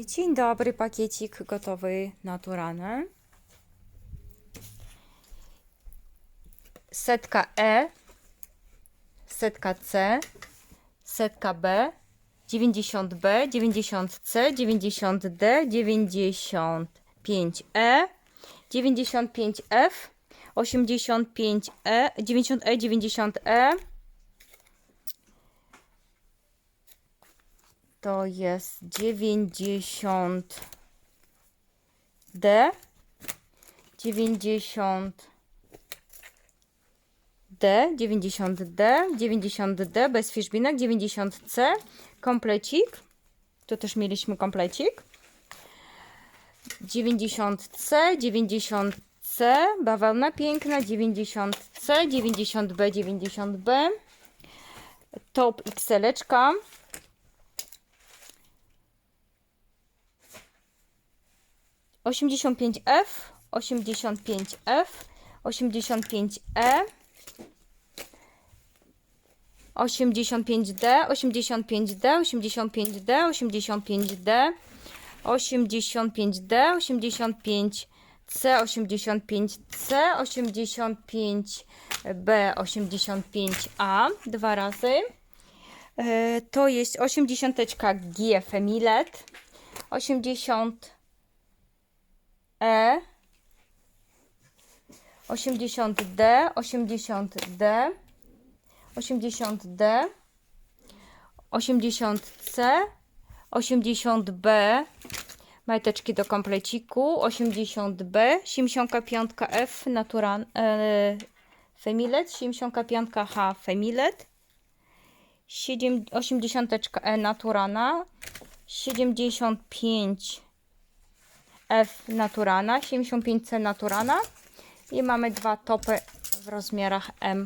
Dzień dobry, pakiecik gotowy, naturalny. Setka E, setka C, setka B, 90B, 90C, 90D, 95E, 95F, 85E, 90E, 90E. To jest 90 D. 90 D 90 D 90 D bez fiszbinek 90 C komplecik. Tu też mieliśmy komplecik. 90 C 90 C bawełna piękna 90 C 90 B 90 B top XL-eczka 85F, 85F, 85E, 85D, 85D, 85D, 85D, 85D, 85C, 85C, 85B, 85A, dwa razy. E, To jest 80 G Femilet, 80 E 80D, 80D, 80D, 80C, 80B, majteczki do kompleciku, 80B, 75F natural, e, Femilet, 75H Femilet, 7, 80E Naturana, 75 F Naturana, 75C Naturana i mamy dwa topy w rozmiarach M